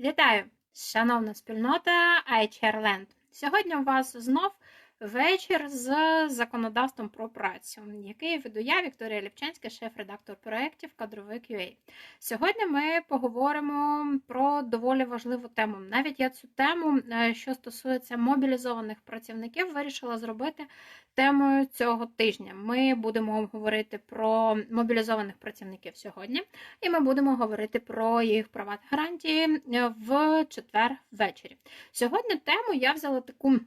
Вітаю, шановна спільнота iChairland. Сьогодні у вас знов вечір з законодавством про працю, який веду я, Вікторія Ліпчанська, шеф-редактор проєктів Кадровик UA. Сьогодні ми поговоримо про доволі важливу тему. Навіть я цю тему, е, що стосується мобілізованих працівників, вирішила зробити темою цього тижня. Ми будемо говорити про мобілізованих працівників сьогодні, і ми будемо говорити про їх права та гарантії е, в четвер ввечері. Сьогодні тему я взяла таку.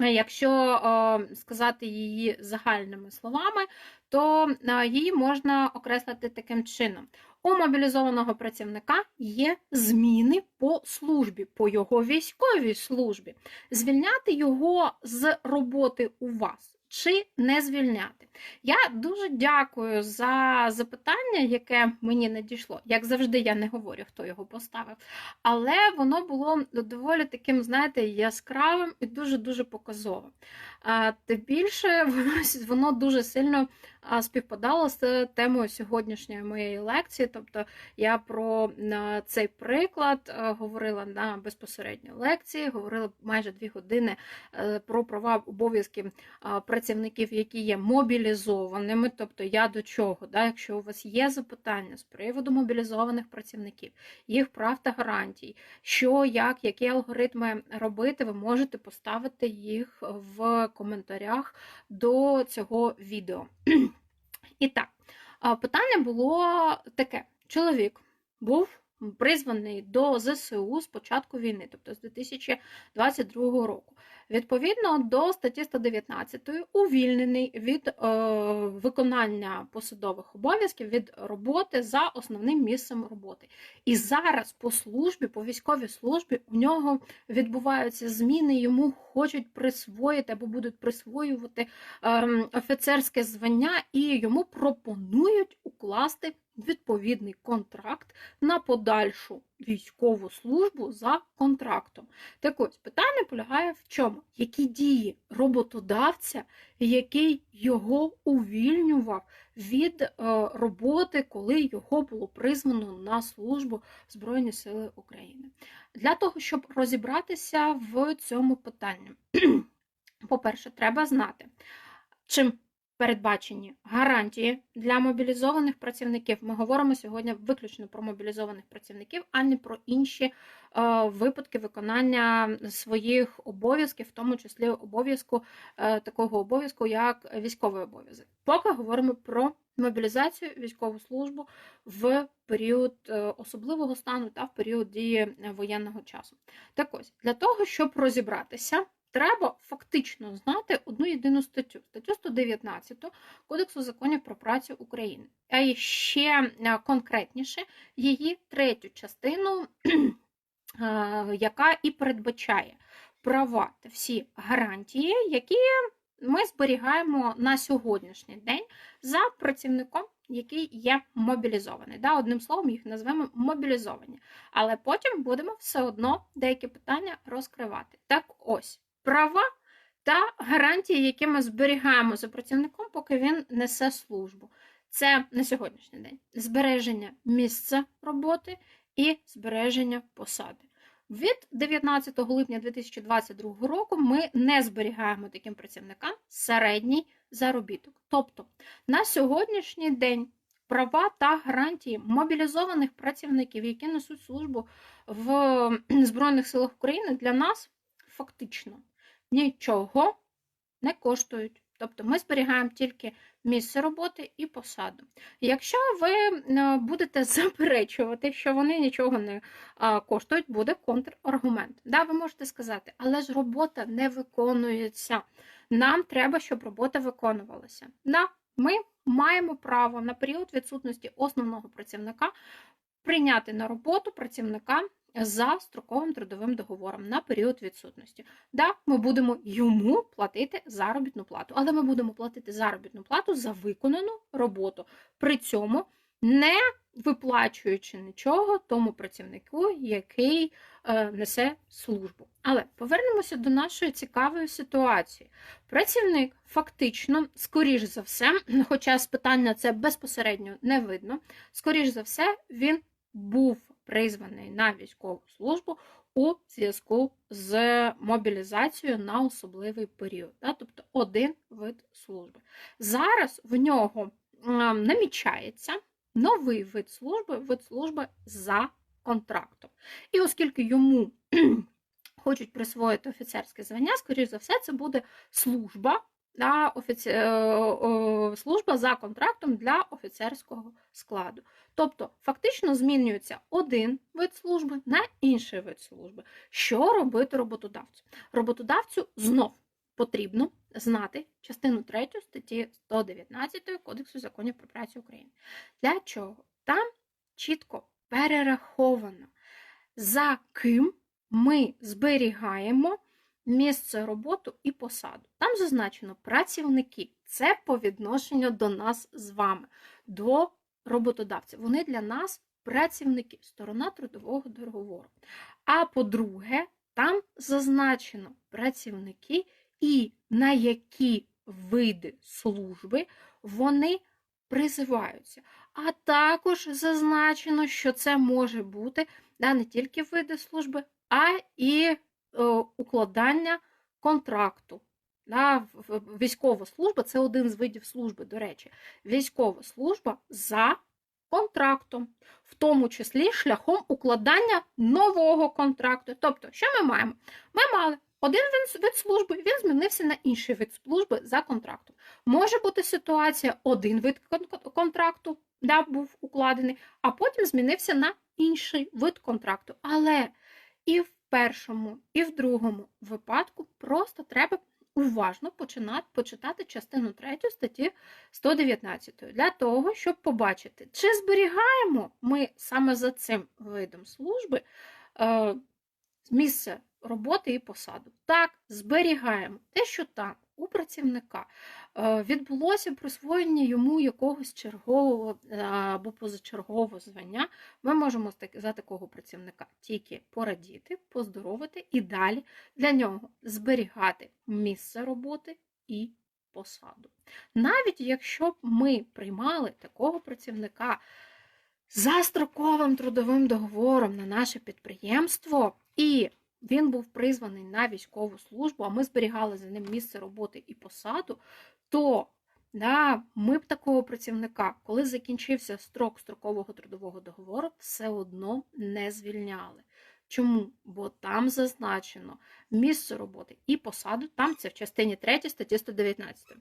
Е, Якщо е, сказати її загальними словами, то е, її можна окреслити таким чином: у мобілізованого працівника є зміни по службі, по його військовій службі. Звільняти його з роботи у вас чи не звільняти. Я дуже дякую за запитання, яке мені надійшло. Як завжди, я не говорю, хто його поставив. Але воно було доволі таким, знаєте, яскравим і дуже-дуже показовим. Тим більше воно, воно дуже сильно а, співпадало з темою сьогоднішньої моєї лекції. Тобто я про цей приклад говорила на безпосередньо лекції, говорила майже дві години е, про права обов'язки працівників, які є мобілізованими. Тобто я до чого? Да? Якщо у вас є запитання з приводу мобілізованих працівників, їх прав та гарантій, що, як, які алгоритми робити, ви можете поставити їх в коментарях до цього відео. І так, питання було таке: чоловік був призваний до ЗСУ з початку війни, тобто з 2022 року. Відповідно до статті 119 увільнений від е, виконання посадових обов'язків від роботи за основним місцем роботи. І зараз по службі, по військовій службі, у нього відбуваються зміни, йому хочуть присвоїти або будуть присвоювати е, офіцерське звання, і йому пропонують укласти відповідний контракт на подальшу військову службу за контрактом. Так ось питання полягає в чому? Які дії роботодавця, який його увільнював від е, роботи, коли його було призвано на службу Збройні Сили України? Для того, щоб розібратися в цьому питанні, по-перше, треба знати, чим передбачені гарантії для мобілізованих працівників. Ми говоримо сьогодні виключно про мобілізованих працівників, а не про інші е, випадки виконання своїх обов'язків, в тому числі обов'язку е, такого обов'язку, як військовий обов'язок. Поки говоримо про мобілізацію, військову службу в період е, особливого стану та в період дії воєнного часу. Так ось для того, щоб розібратися треба фактично знати одну єдину статтю статтю 119 Кодексу законів про працю України, а ще е, конкретніше її третю частину, е, яка і передбачає права та всі гарантії, які ми зберігаємо на сьогоднішній день за працівником. Який є мобілізований. Да, Одним словом, їх назвемо мобілізовані. Але потім будемо все одно деякі питання розкривати. Так ось права та гарантії, які ми зберігаємо за працівником, поки він несе службу. Це на сьогоднішній день збереження місця роботи і збереження посади. Від 19 липня 2022 року ми не зберігаємо таким працівникам середній заробіток. Тобто на сьогоднішній день права та гарантії мобілізованих працівників, які несуть службу в Збройних силах України, для нас фактично нічого не коштують. Тобто ми зберігаємо тільки місце роботи і посаду. Якщо ви е, будете заперечувати, що вони нічого не коштують, буде контраргумент. Да, ви можете сказати, але ж робота не виконується. Нам треба, щоб робота виконувалася. Да, Ми маємо право на період відсутності основного працівника прийняти на роботу працівника за строковим трудовим договором на період відсутності. Да, ми будемо йому платити заробітну плату, але ми будемо платити заробітну плату за виконану роботу. При цьому не виплачуючи нічого тому працівнику, який е, несе службу. Але повернемося до нашої цікавої ситуації. Працівник фактично, скоріш за все, хоча з питання це безпосередньо не видно, скоріш за все, він був призваний на військову службу у зв'язку з мобілізацією на особливий період, да? тобто один вид служби. Зараз в нього м, намічається новий вид служби, вид служби за контрактом. І оскільки йому хочуть присвоїти офіцерське звання, скоріш за все, це буде служба. Да, офіці... е, служба за контрактом для офіцерського складу. Тобто, фактично змінюється один вид служби на інший вид служби. Що робити роботодавцю? Роботодавцю знов потрібно знати частину 3 статті 119 Кодексу законів про працю України. Для чого? Там чітко перераховано, за ким ми зберігаємо місце роботи і посаду. Там зазначено працівники. Це по відношенню до нас з вами, до роботодавця. Вони для нас працівники, сторона трудового договору. А по-друге, там зазначено працівники і на які види служби вони призиваються. А також зазначено, що це може бути да, не тільки види служби, а і укладання контракту. Да, Військова служба це один з видів служби, до речі. Військова служба за контрактом, в тому числі шляхом укладання нового контракту. Тобто, що ми маємо? Ми мали один вид служби, він змінився на інший вид служби за контрактом. Може бути ситуація, один вид контракту да, був укладений, а потім змінився на інший вид контракту. Але і в першому, і в другому випадку просто треба уважно починати, почитати частину 3 статті 119 для того, щоб побачити, чи зберігаємо ми саме за цим видом служби е, місце роботи і посаду. Так, зберігаємо те, що там у працівника е, відбулося присвоєння йому якогось чергового е, або позачергового звання, ми можемо за такого працівника тільки порадіти, поздоровити і далі для нього зберігати місце роботи і посаду. Навіть якщо б ми приймали такого працівника за строковим трудовим договором на наше підприємство, і він був призваний на військову службу, а ми зберігали за ним місце роботи і посаду, то да, ми б такого працівника, коли закінчився строк строкового трудового договору, все одно не звільняли. Чому? Бо там зазначено місце роботи і посаду, там це в частині 3 статті 119.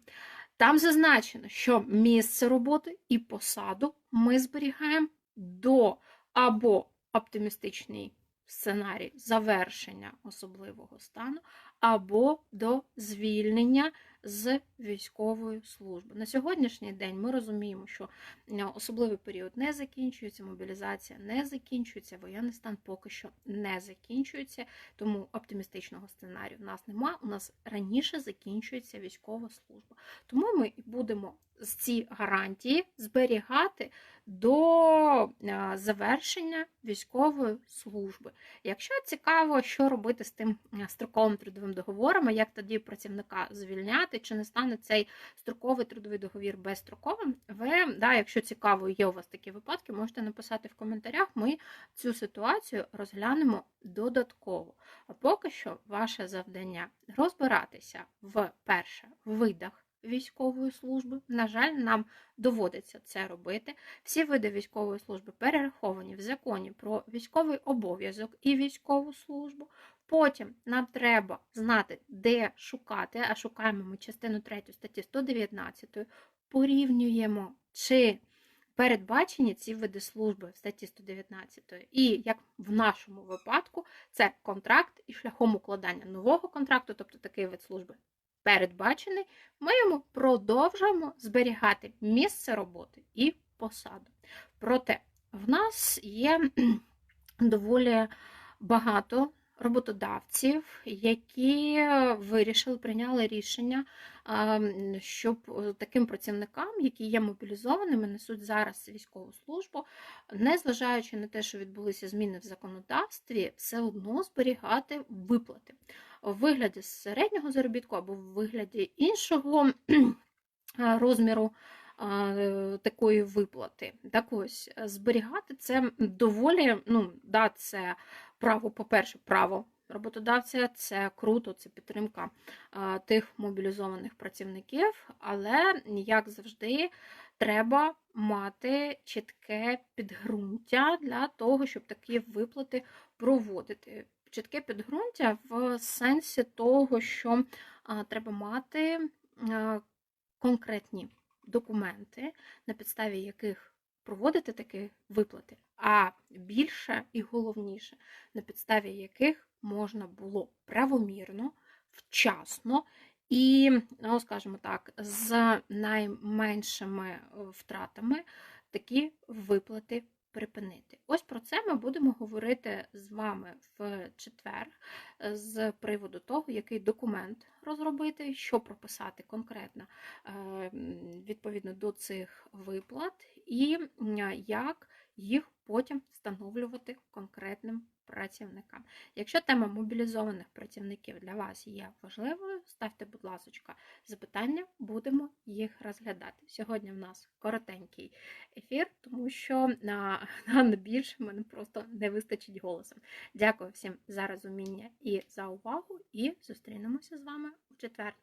Там зазначено, що місце роботи і посаду ми зберігаємо до або оптимістичний сценарій завершення особливого стану, або до звільнення з військової служби. На сьогоднішній день ми розуміємо, що е, особливий період не закінчується, мобілізація не закінчується, воєнний стан поки що не закінчується, тому оптимістичного сценарію в нас немає. У нас раніше закінчується військова служба. Тому ми будемо ці гарантії зберігати до е, завершення військової служби. Якщо цікаво, що робити з тим е, строковим трудовим договором, як тоді працівника звільняти, чи не стане цей строковий трудовий договір безстроковим, ви, да, якщо цікаво, є у вас такі випадки, можете написати в коментарях. Ми цю ситуацію розглянемо додатково. А поки що ваше завдання розбиратися в перше видах військової служби. На жаль, нам доводиться це робити. Всі види військової служби перераховані в законі про військовий обов'язок і військову службу. Потім нам треба знати, де шукати, а шукаємо ми частину 3 статті 119, порівнюємо, чи передбачені ці види служби в статті 119. І як в нашому випадку, це контракт і шляхом укладання нового контракту, тобто такий вид служби передбачений, ми йому продовжуємо зберігати місце роботи і посаду. Проте в нас є доволі багато роботодавців, які вирішили, прийняли рішення, щоб е, таким працівникам, які є мобілізованими, несуть зараз військову службу, незважаючи на те, що відбулися зміни в законодавстві, все одно зберігати виплати в вигляді середнього заробітку або в вигляді іншого розміру такої виплати. Так ось, зберігати це доволі, ну, да, це право, по-перше, право роботодавця, це круто, це підтримка тих мобілізованих працівників, але, як завжди, треба мати чітке підґрунтя для того, щоб такі виплати проводити. Чітке підґрунтя в сенсі того, що треба мати конкретні документи, на підставі яких проводити такі виплати, а більше і головніше, на підставі яких можна було правомірно, вчасно і, ну, скажімо так, з найменшими втратами такі виплати припинити. Ось про це ми будемо говорити з вами в четвер е, з приводу того, який документ розробити, що прописати конкретно е, відповідно до цих виплат, і як їх потім встановлювати конкретним працівникам. Якщо тема мобілізованих працівників для вас є важливою, ставте, будь ласка, запитання, будемо їх розглядати. Сьогодні в нас коротенький ефір, тому що на, на більше мене просто не вистачить голосу. Дякую всім за розуміння і за увагу, і зустрінемося з вами у четвер.